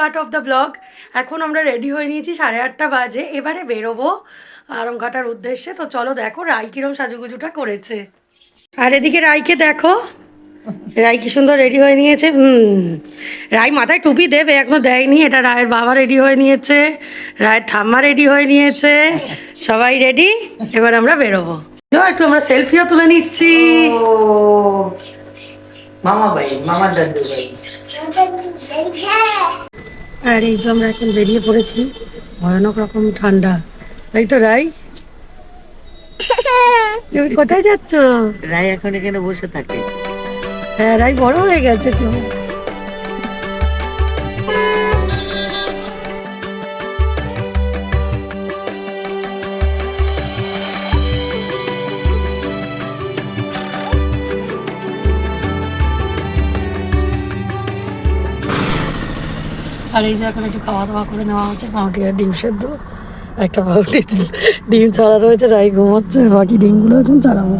Part of the blog এখন আমরা ready হয়ে নিয়েছি সাড়ে আটটা বাজে। এবারে বেরোবো আরমঘাটার উদ্দেশ্যে। তো চলো দেখো রাই কিরম সাজুগুজুটা করেছে। আর এদিকে রাইকে দেখো। রাই কি সুন্দর রেডি হয়ে নিয়েছে। হুম। রাই মাথায় টুপি দেবে এখনও দেয়নি। এটা রায়ের বাবা রেডি হয়ে নিয়েছে। রায়ের ঠাম্মা রেডি হয়ে নিয়েছে। সবাই রেডি এবার আমরা বেরোবো। একটু আমরা সেলফিও তুলে নিচ্ছি। মামা ভাই মামা দাদু ভাই। আর এই যে আমরা এখন বেরিয়ে পড়েছি ভয়ানক রকম ঠান্ডা। তাই তো রাই? তুমি কোথায় যাচ্ছ? রাই এখন এখানে বসে থাকে। হ্যাঁ রাই বড় হয়ে গেছে তো। আর এই যে এখন একটু খাওয়া দাওয়া করে নেওয়া হচ্ছে পাউটি আর ডিম সেদ্ধ। একটা পাউটি ডিম ছাড়া রয়েছে রাই ঘুমোচ্ছে, বাকি ডিমগুলো এখন ছাড়াবো।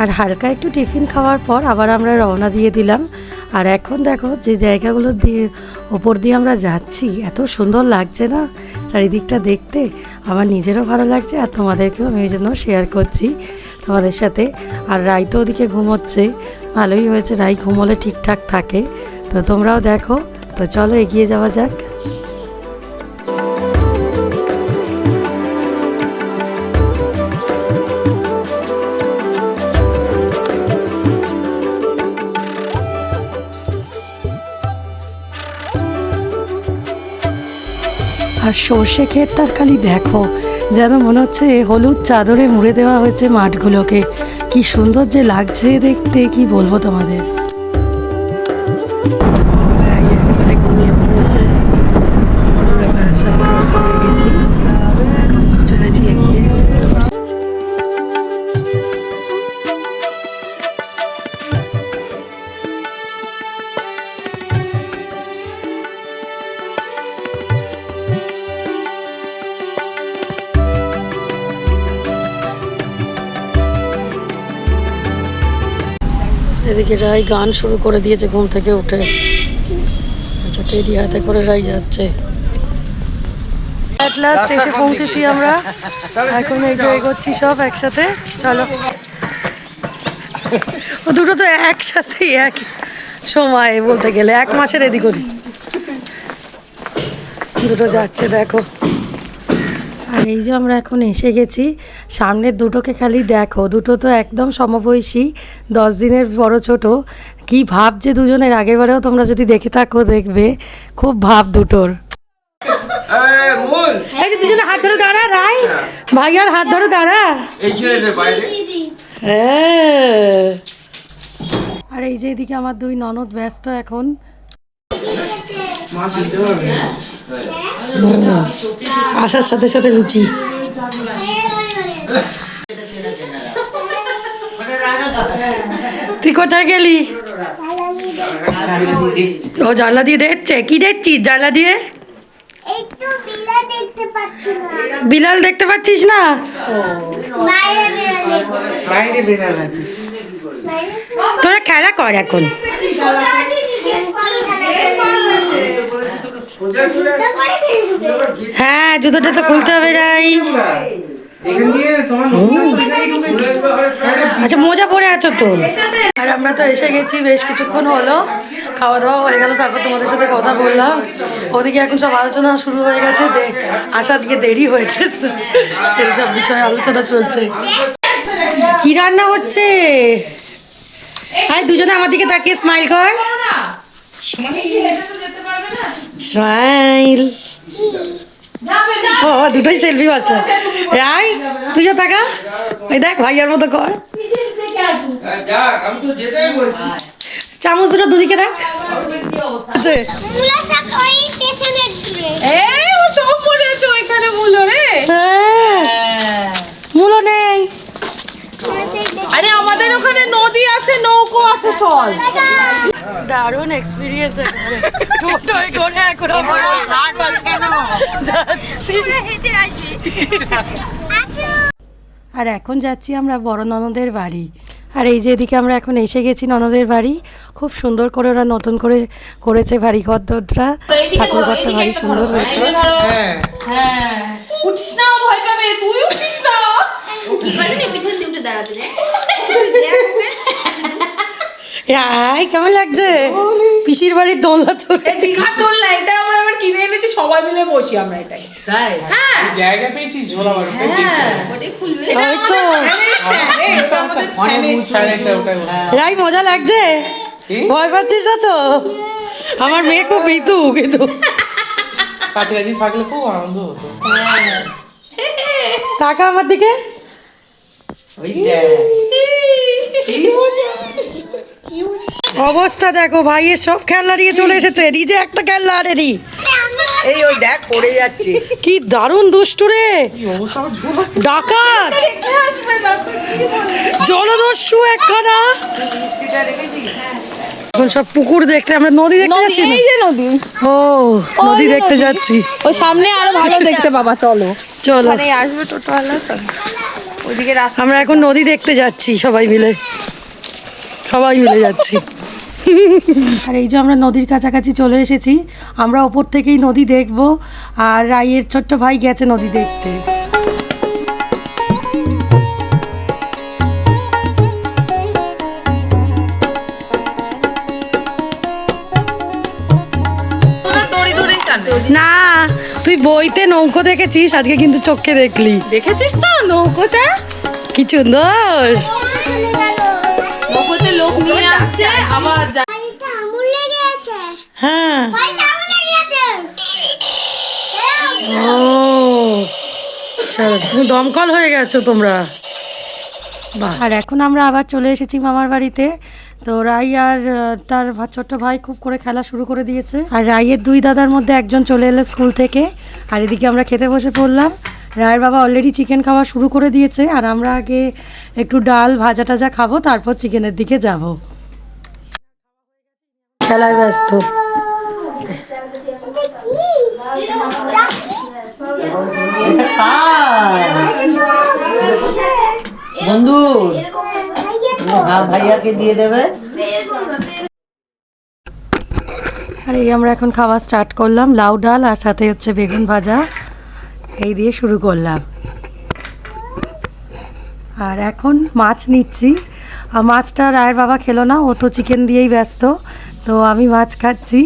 আর হালকা একটু টিফিন খাওয়ার পর আবার আমরা রওনা দিয়ে দিলাম। আর এখন দেখো, যে জায়গাগুলো দিয়ে, ওপর দিয়ে আমরা যাচ্ছি, এত সুন্দর লাগছে না চারিদিকটা দেখতে? আমার নিজেরও ভালো লাগছে আর তোমাদেরকেও আমি এই জন্য শেয়ার করছি তোমাদের সাথে। আর রাই তো ওদিকে ঘুমোচ্ছে, ভালোই হয়েছে, রাই ঘুমোলে ঠিকঠাক থাকে। তো তোমরাও দেখো তো চলো এগিয়ে যাওয়া যাক। আর সর্ষে ক্ষেত তার খালি দেখো, যেন মনে হচ্ছে হলুদ চাদরে মুড়ে দেওয়া হয়েছে মাঠগুলোকে। কি সুন্দর যে লাগছে দেখতে, কি বলব তোমাদের? এদিকে রাই গান শুরু করে দিয়েছে ঘুম থেকে উঠে। আচ্ছা টেডি হাতে করে রাই যাচ্ছে। অ্যাট লাস্ট এসে পৌঁছেছি আমরা। এখন এই যে এগোচ্ছি সব একসাথে। চলো। ও দুটো তো একসাথেই এক সময় বলতে গেলে এক মাসের এদিক ওদিক। দুটো যাচ্ছে দেখো। আর এই যে আমরা এখন এসে গেছি সামনের দুটোকে খালি দেখো দুটো তো একদম সমবয়সী দশ দিনের বড় ছোট। কি ভাব যে দুজনের আগের বারেও তোমরা যদি দেখে থাকো দেখবে। খুব ভাব দুটোর। এই যে দুজনে হাত ধরে দাঁড়া রাই! ভাইয়ার হাত ধরে দাঁড়া। এই বাইরে। হ্যাঁ। আর এই যে এদিকে আমার দুই ননদ ব্যস্ত এখন। আসার সাথে সাথে রুচি। তুই কোথায় গেলি? ও জানলা দিয়ে দেখছে। কি দেখছিস জানলা দিয়ে? বিলাল দেখতে পাচ্ছিস না? তোরা খেলা কর এখন। হ্যাঁ জুতোটা তো খুলতে হবে রাই আচ্ছা মোজা পরে আছো তো। আর আমরা তো এসে গেছি বেশ কিছুক্ষণ হলো। খাওয়া দাওয়া হয়ে গেল তারপর তোমাদের সাথে কথা বললাম। ওদিকে এখন সব আলোচনা শুরু হয়ে গেছে যে আসার দিকে দেরি হয়েছে সেই সব বিষয়ে আলোচনা চলছে। কি রান্না হচ্ছে? হাই দুজনে আমার দিকে তাকিয়ে স্মাইল কর। স্মাইল। ও দুটোই সেলফি বাচ্চা রাই তুইও টাকা ওই দেখ, ভাইয়ার মতো কর। চামচ দুটো দুদিকে দেখ। হ্যাঁ। মূলো নেই। আরে, আমাদের ওখানে নদী আছে, নৌকো আছে, চল। দারুণ এক্সপিরিয়েন্স টোটোয় করে এখন আমরা যাচ্ছি। আর এখন যাচ্ছি আমরা বড় ননদের বাড়ি। আর এই যে এদিকে আমরা এখন এসে গেছি ননদের বাড়ি। খুব সুন্দর করে ওরা নতুন করে করেছে বাড়ি ঘর দরটা ঠাকুর ঘরটা ভারী সুন্দর হয়েছে। হ্যাঁ। উঠিস না ভয় পাবে। তুই উঠিস না। কি করে না পিছন দিয়ে উঠে দাঁড়াবে রে রাই কেমন লাগছে? পিসির বাড়ির দোলনা চড়ে দীঘার দোলনা এটা আমরা আবার কিনে এনেছি সবাই মিলে বসি আমরা এটাই। তাই? হ্যাঁ। জায়গা পেয়েছিস ঝোলা বার fan এর stand। রাই মজা লাগছে? ভয় পাচ্ছিস না তো? আমার মেয়ে খুব বিতু কিন্তু। কাছাকাছি থাকলে খুব আনন্দ হতো। টাকা আমার দিকে। ওইটা অবস্থা দেখো ভাইয়ের সব খেলনা নিয়ে চলে এসেছে। নিজে একটা খেলনা আনেনি। এই ওই দেখ পড়ে যাচ্ছে। কি দারুণ দুষ্টু রে। ডাকাত। জলদস্যু একখানা। এখন সব পুকুর দেখতে আমরা নদী দেখতে যাচ্ছি এই যে নদী। ও নদী দেখতে যাচ্ছি। ওই সামনে আরও ভালো দেখতে পাবা চলো। চলো। আসবে টোটোওয়ালা ওইদিকে রাস্তা আমরা এখন নদী দেখতে যাচ্ছি সবাই মিলে। সবাই মিলে যাচ্ছি। আর এই যে আমরা নদীর কাছাকাছি চলে এসেছি আমরা ওপর থেকেই নদী দেখব আর রাইয়ের ছোট্ট ভাই গেছে নদী দেখতে। না তুই বইতে নৌকো দেখেছিস? আজকে কিন্তু চোখে দেখলি। দেখেছিস তো নৌকোতে কি সুন্দর। নৌকোতে লোক নিয়ে আসছে আবার হ্যাঁ। ও আচ্ছা তুমি দমকল হয়ে গেছো তোমরা। আর এখন আমরা আবার চলে এসেছি মামার বাড়িতে। তো রাই আর তার ছোট্ট ভাই খুব করে খেলা শুরু করে দিয়েছে। আর রাইয়ের দুই দাদার মধ্যে একজন চলে এলো স্কুল থেকে। আর এদিকে আমরা খেতে বসে পড়লাম। রায়ের বাবা অলরেডি চিকেন খাওয়া শুরু করে দিয়েছে আর আমরা আগে একটু ডাল ভাজা টাজা খাব তারপর চিকেনের দিকে যাব। খেলায় ব্যস্ত। বন্ধু ভাইয়াকে দিয়ে দেবে? আর এই আমরা এখন খাওয়া স্টার্ট করলাম লাউ ডাল আর সাথে হচ্ছে বেগুন ভাজা। এই দিয়ে শুরু করলাম। আর এখন মাছ নিচ্ছি। আর মাছটা রায়ের বাবা খেলো না, ও তো চিকেন দিয়েই ব্যস্ত। তো আমি মাছ খাচ্ছি,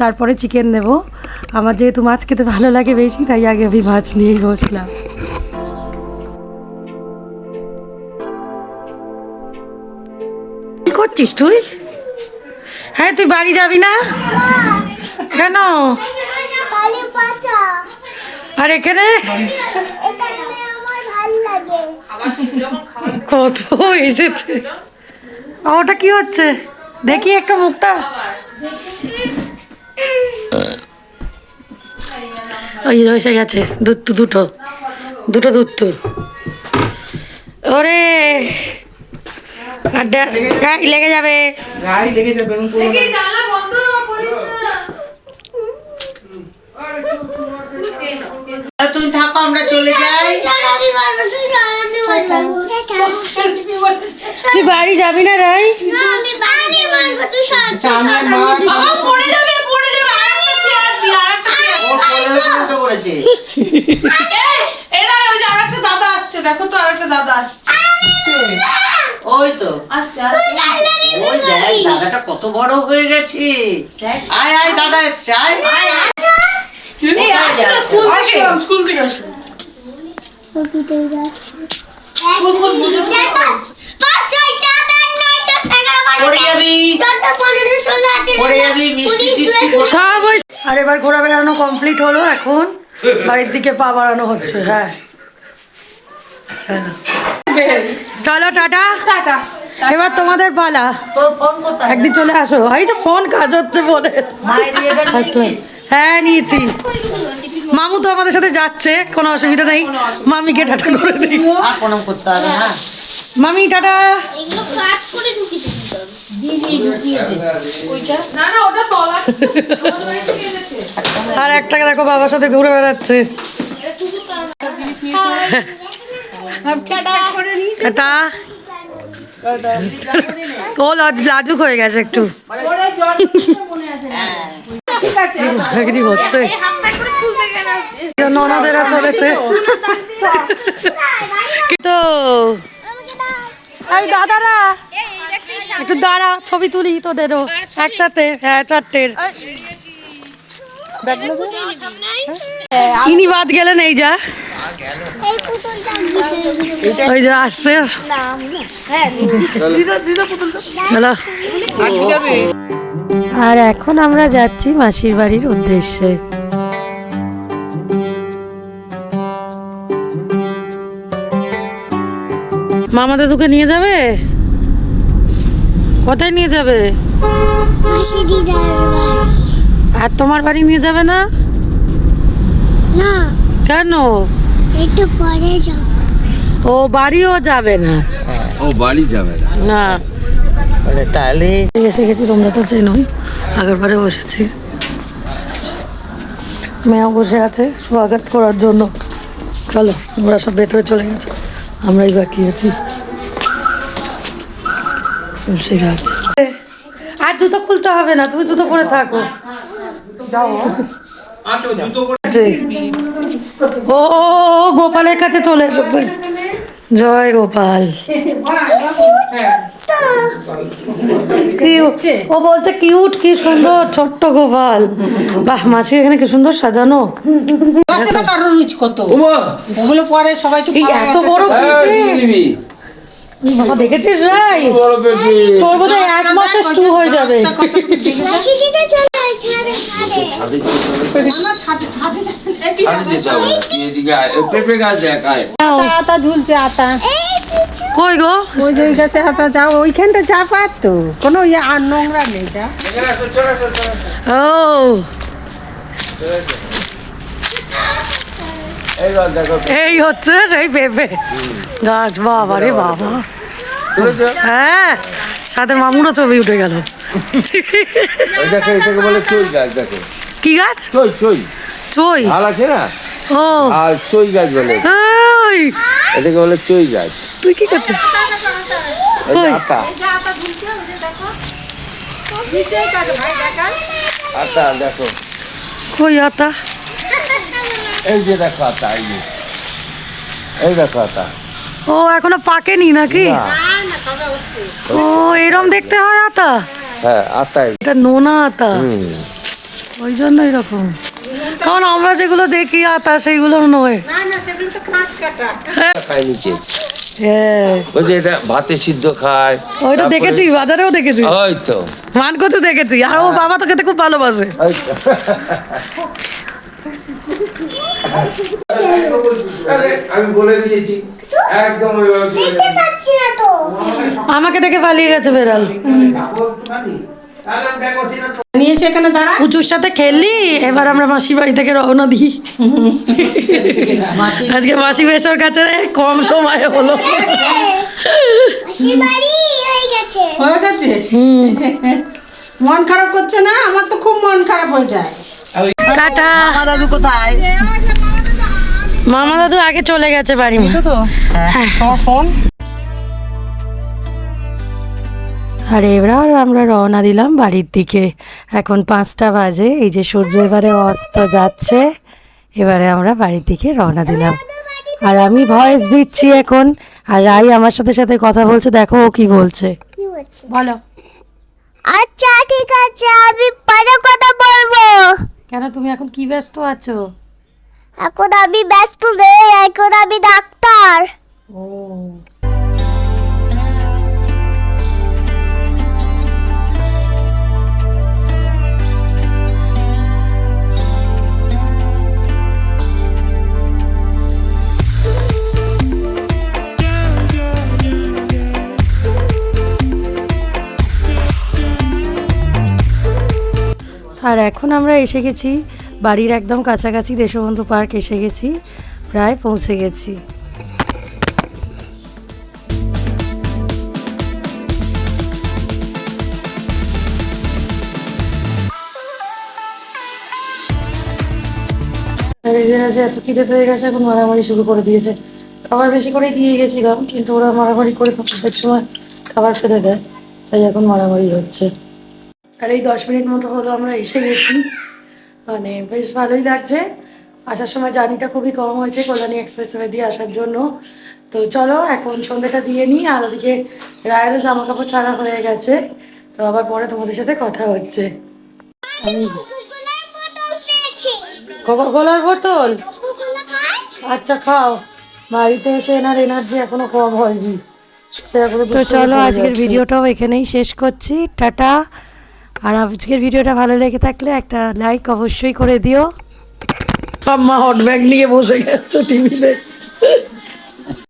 তারপরে চিকেন নেব। আমার যেহেতু মাছ খেতে ভালো লাগে বেশি, তাই আগে আমি মাছ নিয়েই বসলাম। করছিস তুই? হ্যাঁ তুই বাড়ি যাবি না? কেন? আর এখানে? এখানে আমার ভালো লাগে কত এসেছে। ওটা কি হচ্ছে? দেখি একটা মুখটা। ওই এসে গেছে দুধ দুটো। দুটো দুধ ওরে! আর লেগে যাবে। লেগে যাবে এরকম করো না। জানলা বন্ধ করিস না আর তুমি থাকো আমরা চলে যাই। তুই বাড়ি যাবি না রাই আচ্ছা, আরেকটা দাদা আসছে দেখো তো আরেকটা দাদা আসছে। ওই তো। ওই দেখ দাদাটা কত বড় হয়ে গেছে। আয় আয় দাদা এসছে আয়। স্কুল থেকে আর এবার ঘোরা বেড়ানো কমপ্লিট হলো এখন। বাড়ির দিকে পা বাড়ানো হচ্ছে হ্যাঁ। চলো চলো টাটা। টাটা। এবার তোমাদের পালা। একদিন চলে আসো। এই তো ফোন কাজ হচ্ছে আসলাম। হ্যাঁ নিয়েছি। মামু তো আমাদের সাথে যাচ্ছে কোনো অসুবিধা নেই। মামিকে টাটা করে দিই। প্রণাম করতে হবে না মামি টাটা। এগুলো কাট করে ঢুকিয়ে দিতে হবে না না ওটা তলা আর একটা দেখো বাবার সাথে ঘুরে বেড়াচ্ছে। টাটা। ও লাজ- লাজুক হয়ে গেছে একটু। কি হচ্ছে। ননদেরা চলেছে তো এই দাদারা একটু দাঁড়া ছবি তুলি তোদেরও একসাথে হ্যাঁ চারটের। ইনি বাদ গেলেন এই যা। ওই যে আসছে। হ্যালো আর এখন আমরা যাচ্ছি মাসির বাড়ির উদ্দেশ্যে। মামা দাদুকে নিয়ে যাবে? কোথায় নিয়ে যাবে? মাসি দিদার বাড়ি। আর তোমার বাড়ি নিয়ে যাবে না? না। কেন? একটু পরে যাব। ও বাড়িও যাবে না। ও বাড়ি যাবে না। না। তাহলে এসে গেছি তোমরা তো চেনোই। আগের বারে বসেছি। মেয়েও বসে আছে স্বাগত করার জন্য। চলো ওরা সব ভেতরে চলে গেছে। আমরাই বাকি আছি। তুলসী গাছ আর জুতো খুলতে হবে না তুমি জুতো পরে থাকো। ও গোপালের কাছে চলে এসেছে। জয় গোপাল। কিউট ও বলছে কিউট কি সুন্দর ছোট্ট গোপাল। বাহ মাসি এখানে কি সুন্দর সাজানো? কারোর রিচ কত? ওগুলো পরে সবাইকে এত বড় বাবা দেখেছিস রাই তোর বোধ এক মাসে স্টু হয়ে যাবে। আতা ঝুলছে আতা কই গো ওই যে গাছে আতা যাও ওইখানটা যা পার তো কোনো ইয়ে আর নোংরা নেই যা ও এই হচ্ছে সেই পেঁপে। গাছ বাবা। রে বাবা হ্যাঁ। সাথে মামুরও ছবি উঠে গেল। দেখো এটাকে বলে চই গাছ দেখো। কি গাছ? চই চই। চই? হাল আছে না? ও। আর চই গাছ বলে। ওই। এটাকে বলে চই গাছ। তুই কি করছিস? দেখো। কই এই যে দেখো এই যে। এই দেখো ও এখনও পাকেনি নাকি? না, ও এরম দেখতে হয় আতা? হ্যাঁ আতাই। এটা নোনা আতা? ওই জন্য এরকম। কারণ আমরা যেগুলো দেখি আতা সেইগুলো নয়। নিচে। হ্যাঁ। ওই যে এটা ভাতে সিদ্ধ খায় ওইটা দেখেছি বাজারেও দেখেছি। ওই তো। মান কচু দেখেছি আর ও বাবা তো খেতে খুব ভালোবাসে। আমি বলে দিয়েছি। একদম ওইভাবে আমাকে দেখে পালিয়ে গেছে বেড়াল। নিয়ে এসে এখানে দাঁড়া। পুচুর সাথে খেললি এবার আমরা মাসির বাড়ি থেকে রওনা দিই। আজকে মাসি বেসর কাছে কম সময় হলো। হয়ে গেছে। মন খারাপ করছে না? আমার তো খুব মন খারাপ হয়ে যায়। টাটা। দাদু কোথায়? মামা দাদু আগে চলে গেছে বাড়ি তো। তোমার ফোন? আর এবার আমরা রওনা দিলাম বাড়ির দিকে। এখন পাঁচটা বাজে এই যে সূর্য এবারে অস্ত যাচ্ছে এবারে আমরা বাড়ির দিকে রওনা দিলাম। আর আমি ভয়েস দিচ্ছি এখন আর রাই আমার সাথে সাথে কথা বলছে দেখো ও কি বলছে। কি বলো। আচ্ছা ঠিক আছে আমি পরে কথা বলব। কেন তুমি এখন কি ব্যস্ত আছো? এখন আমি ব্যস্ত নেই এখন আমি ডাক্তার। ও। আর এখন আমরা এসে গেছি বাড়ির একদম কাছাকাছি দেশবন্ধু পার্ক এসে গেছি, প্রায় পৌঁছে গেছি। আর এদের আছে এত খিদে পেয়ে গেছে, এখন মারামারি শুরু করে দিয়েছে। খাবার বেশি করেই দিয়ে গেছিলাম, কিন্তু ওরা মারামারি করে তো সময় খাবার ফেলে দেয়, তাই এখন মারামারি হচ্ছে। আর এই দশ মিনিট মতো হলো আমরা এসে গেছি। মানে বেশ ভালোই লাগছে। আসার সময় জার্নিটা খুবই কম হয়েছে কল্যাণী এক্সপ্রেসওয়ে দিয়ে আসার জন্য। তো চলো এখন সন্ধ্যাটা দিয়ে নিই আর ওদিকে রায়েরও জামা কাপড় ছাড়া হয়ে গেছে। তো আবার পরে তোমাদের সাথে কথা হচ্ছে। আমি কোকা কোলার বোতল আচ্ছা খাও। বাড়িতে এসে এনার এনার্জি এখনও কম হয়নি। তো চলো আজকের ভিডিওটাও এখানেই শেষ করছি। টাটা। আর আজকের ভিডিওটা ভালো লেগে থাকলে একটা লাইক অবশ্যই করে দিও। আম্মা হট ব্যাগ নিয়ে বসে গেছে টিভি দেখতে